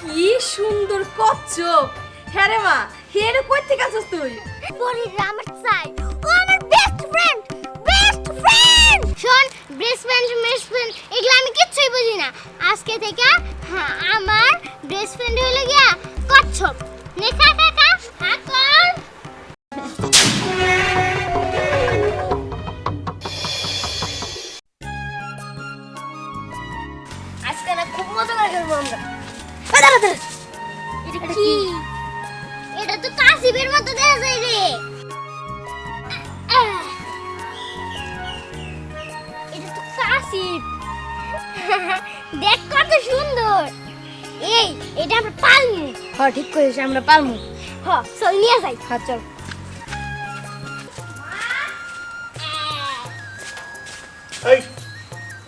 কি সুন্দর কচ্ছপ। হ্যাঁ রে মা হের কই থেকে আছিস তুই? বলির আমার চাই। ও আমার বেস্ট ফ্রেন্ড বেস্ট ফ্রেন্ড শোন বেস্ট ফ্রেন্ড বেস্ট ফ্রেন্ড এগুলো আমি কিচ্ছুই বুঝি না। আজকে থেকে হ্যাঁ, আমার বেস্ট ফ্রেন্ড হলো গিয়া কচ্ছপ। নেখা কাকা আকল কত সুন্দর। এই এটা আমরা পালমু। হ্যাঁ ঠিক করেছি আমরা পারমু হ চল নিয়ে যাই। হ্যাঁ চল। এই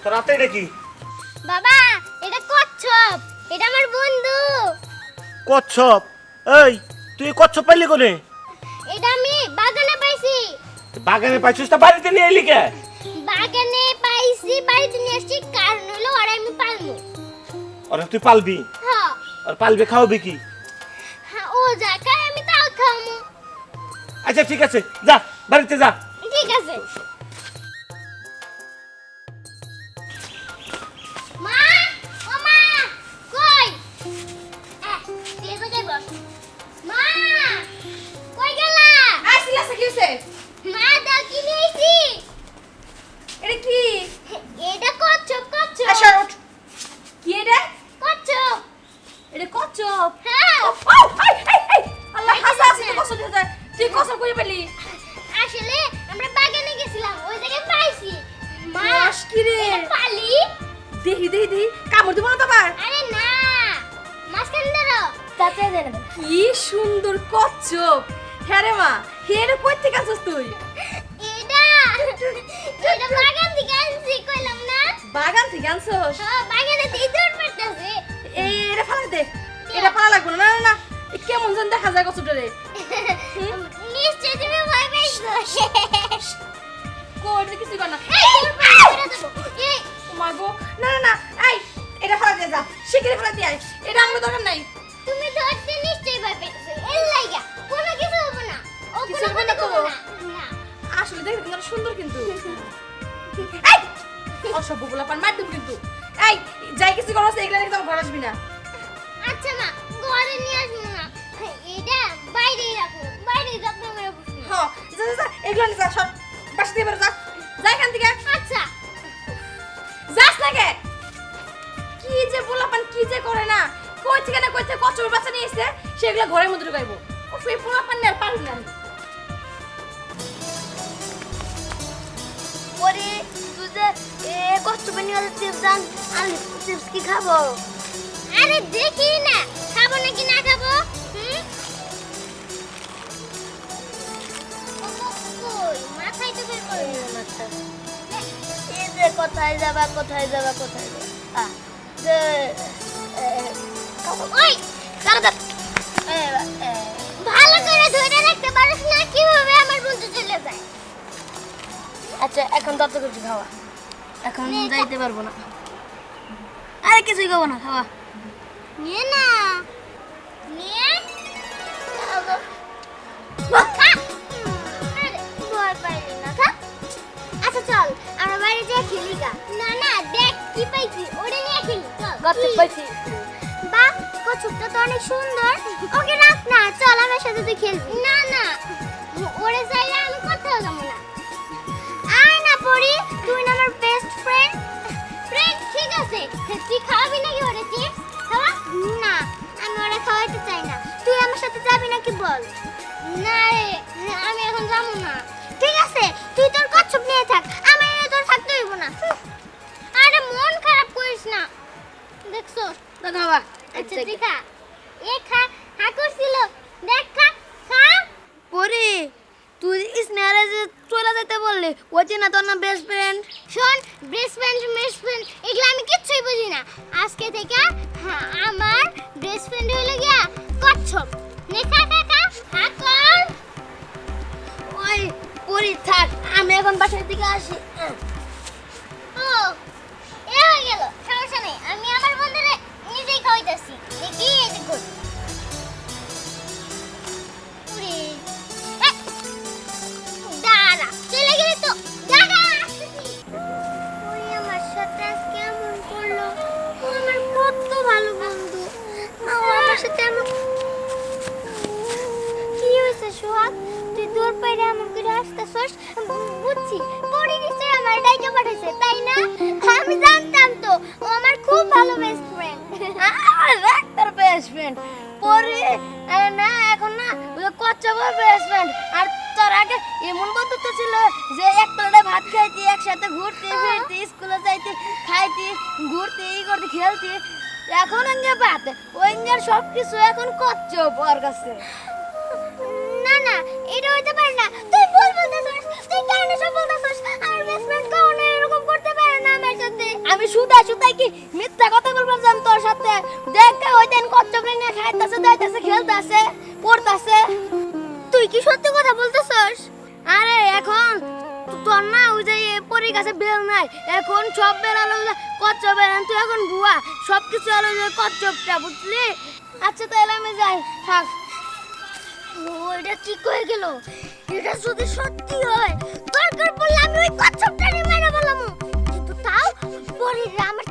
তোর হাতে এটা কি? বাবা এটা কচ্ছপ। এটা আমার বন্ধু। কচ্ছপ? এই তুই কচ্ছপ পাইলি কোনে? এটা আমি বাগানে পাইছি। বাগানে পাইছিস তা বাড়িতে নিয়ে এলি কে? বাগানে পাইছি বাড়িতে নিয়ে আসছি কারণ ওরা তুই পালবি? হ্যাঁ। আর পালবে খাওয়াবি কি? হ্যাঁ, ও জায়গায় আমি তাও খামু আচ্ছা ঠিক আছে যা বাড়িতে যা। ঠিক আছে। মা ও মা কই? তুই এ বস। মা কই গেলা? আসিল আছে কি মা দাও কি নিয়েছি এটা কি? এটা কচ্ছপ কচ্ছপ। আসা উঠ কি এটা কচ্ছপ এটা হ্যাঁ। ও, এই, এই, এই, আল্লাহ হাসা হাসি তুই কচ্ছপ দিয়ে যায়। তুই কচ্ছপ করে পেলি আসলে আমরা বাগানে গেছিলাম ওই জায়গায় পাইছি। মাস কি রে? পালি? কামড় দিব না তো আবার আরে না মাঝখানে ধরো। তাতে দেন কি সুন্দর কচ্ছপ। হ্যাঁ রে মা হের কই থেকে আছিস তুই? এটা এটা বাগান থেকে আনছি কইলাম না। বাগান থেকে আনছস? হ্যাঁ বাগানে ইঁদুর পড়তেছে কেমন যেন দেখা যায় কচ্ছপটা রে নিশ্চয় তুমি ভয় পাইছো। কোড কিছু কর না। এই, তোর পায়ে ধরে দেবো। এই, ও মা গো। না না না এই এটা ফালা দিয়ে যা। শিগগিরই ফালা দিয়ে আয়। এটা আমার দরকার নাই। তুমি ধরতে নিশ্চয়ই ভয় পাইছো। এর লাইগা কোনো কিছু হবে না। ও কোনো তো? করবে না। আসলে কিন্তু অনেক সুন্দর কিন্তু। এই অসভ্য বলা পান মার কিন্তু। এই যাই কিছু করছ এগুলা তোমার ঘর আসবি না। আচ্ছা মা ঘরে নিয়ে আসব না। এটা বাইরেই রাখো বাইরেই যত্ন করে বসবো হ যা যা, যা এগুলো নিয়ে যা সব বাসা দিয়ে বেরো যা। যা এখান থেকে। আচ্ছা। যাস না কে? কি যে বলা কি যে করে না। কই থেকে না কচুর বাচ্চা নিয়ে এসে সেগুলো ঘরের মধ্যে ঢুকাইবো। ও ফে পোলা পান আর পারবি না। পরে তুই যে এ কষ্ট হলে চিপস কি খাব? আরে দেখি না খাব নাকি না খাব? কোথায় যাবা কোথায় যাবা কোথায় যাবা আ, যে ভালো আচ্ছা এখন তত কিছু খাওয়া এখন যাইতে পারব না আরে কিছুই খাব না খাওয়া নিয়ে না সাথে তুই খেলবি? না না। ওরে চাইলে আমি কোথাও যাব না। আয় না পড়ি তুই না আমার বেস্ট ফ্রেন্ড ফ্রেন্ড ঠিক আছে। তুই খাওয়াবি নাকি ওরে চিপস খাওয়া? না আমি ওরে খাওয়াইতে চাই না। তুই আমার সাথে যাবি নাকি বল? না রে আমি এখন যাব না। ঠিক আছে তুই তোর কচ্ছপ নিয়ে থাক। আমার এনে তোর থাকতে হইব না। আরে মন খারাপ করিস না। দেখছ? খাওয়া আচ্ছা তুই খা এ খা হা করছিল দেখ খা খা পরে তুই স্নেহারে যে চলে যেতে বললি ওই না তোর না বেস্ট ফ্রেন্ড শোন বেস্ট ফ্রেন্ড বেস্ট ফ্রেন্ড এগুলো আমি কিচ্ছুই বুঝি না। আজকে থেকে হ্যাঁ, আমার বেস্ট ফ্রেন্ড হলো গিয়া কচ্ছপ। নেখা কাকা কর। ওই পরি থাক আমি এখন বাসার দিকে আসি। বু- বুঝছি পরি নিশ্চয়ই আমার ডাইকে পাঠাইছে তাই না? আমি জানতাম তো ও আমার খুব ভালো বেস্ট ফ্রেন্ড রাখ তোর বেস্ট ফ্রেন্ড পরে না এখন না কচ্ছপের বেস্ট ফ্রেন্ড আর তোর আগে এমন বন্ধুত্ব ছিল যে এক প্লেটে ভাত খাইতি একসাথে ঘুরতে ফিরতে স্কুলে যাইতে খাইতে ঘুরতে ই করতে খেলতে। এখন এঙ্গে বাদ ওই সব কিছু এখন কচ্ছপ ওর কাছে। না না এটা ভুল তুই কেন সব বলতেছস আমার কখনো এরকম করতে পারে না আমার সাথে। আমি সুদা সুদাই কি মিথ্যা কথা বলবার জান তোর সাথে? দেখ ওই দিন কচ্ছপ নিয়ে খাইতেছে, দাইতেছে, খেলতেছে, পড়তেছে। তুই কি সত্যি কথা বলতেছস? আরে এখন তোর না ওই যে পরি কাছে বেল নাই। এখন সব বেল আলো কচ্ছপ বেল তুই এখন বুয়া সব কিছু আলো যে কচ্ছপটা, বুঝলি? আচ্ছা তাহলে আমি যাই। থাক। ও, এটা কি কয়ে গেল। এটা যদি সত্যি হয়, দরকার পড়লে আমি ওই কচ্ছপটারে মেরে বললাম কিন্তু তাও পরে আমার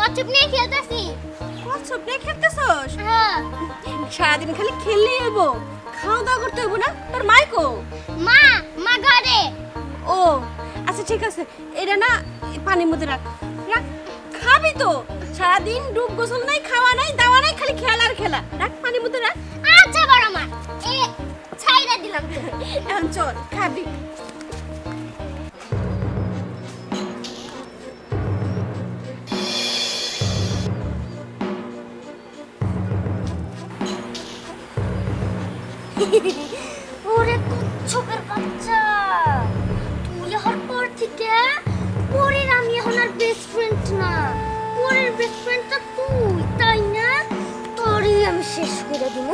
কচ্ছপ নিয়ে খেলতেছি। কচ্ছপ নিয়ে খেলতেছস? হ্যাঁ। সারাদিন খালি খেললেই হইব। খাওয়া দাওয়া করতে হইব না? তোর মাইকো মা মা ঘরে। ও আচ্ছা ঠিক আছে। এটা না পানির মধ্যে রাখ। রাখ। খাবি তো। সারাদিন ডুব গোসল নাই খাওয়া নাই দাওয়া নাই খালি খেলা আর খেলা। রাখ পানির মধ্যে রাখ। আচ্ছা বড় মা। এ ছাইরা দিলাম তো এখন চল খাবি। ওরে কচ্ছপের বাচ্চা। তুই হওয়ার পর থেকে পরের আমি এখন আর বেস্ট ফ্রেন্ড না। পরের বেস্ট ফ্রেন্ডটা তুই, তাই না? তোরই আমি শেষ করে দিব।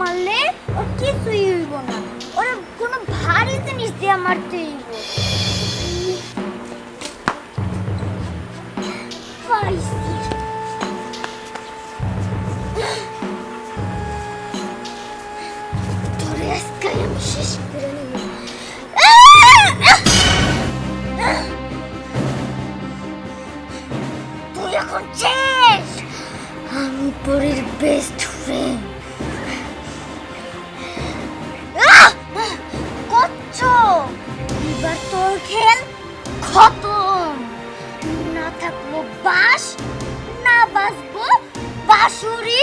মারলে ওর কিছুই হইব না। ওরা কোনো ভারী জিনিস দিয়া মারতে হইব। শেষ করে আমি পরের বেস্ট ফ্রেন্ড বাসুরি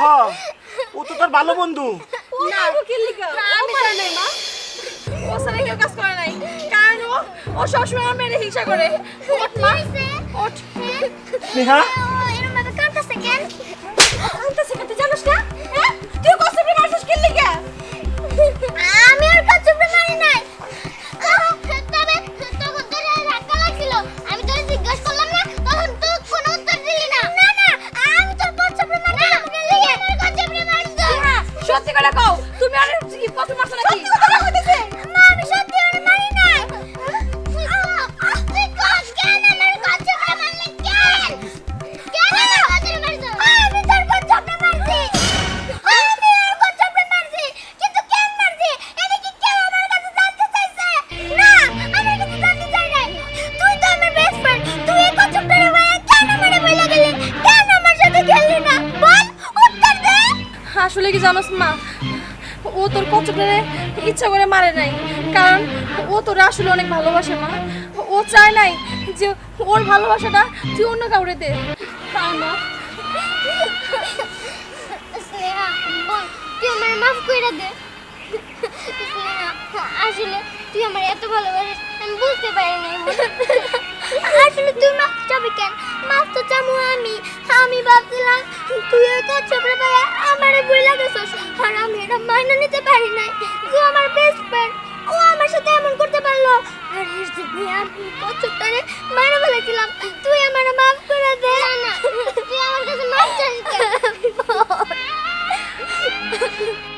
হ্যাঁ। ও তো তোর ভালো বন্ধু। ও মারবো কি ও মারে নাই মা। ও সারা কেউ কাজ করে নাই। কারণ ও ও সবসময় আমার মেয়ের হিংসা করে। ওঠ মা। ওঠ স্নেহা জানোস মা, ও তোর কচুটারে ইচ্ছা করে মারে নাই। কারণ ও তোর আসলে অনেক ভালোবাসে মা। ও চায় নাই যে ওর ভালোবাসাটা তুই অন্য কাউরে দে। মা। তুই আমার মাফ দে। আসলে তুই আমার এত ভালোবাসিস, আমি বুঝতে পারি বোন। আসলে তুই মাফ চাবি কেন? মাফ তো চাবো আমি। আমি ভাবছিলাম তুই ওই কচ্ছপরে পায়া আমারে বইলা গেছস আর আমি এটা মাইনা নিতে পারি নাই। যে আমার বেস্ট ফ্রেন্ড ও আমার সাথে এমন করতে পারল। আর এর জন্য আমি কচ্ছপটারে মারা ফেলেছিলাম তুই আমার মাফ করে দে। না তুই আমার কাছে মাফ চাইছিস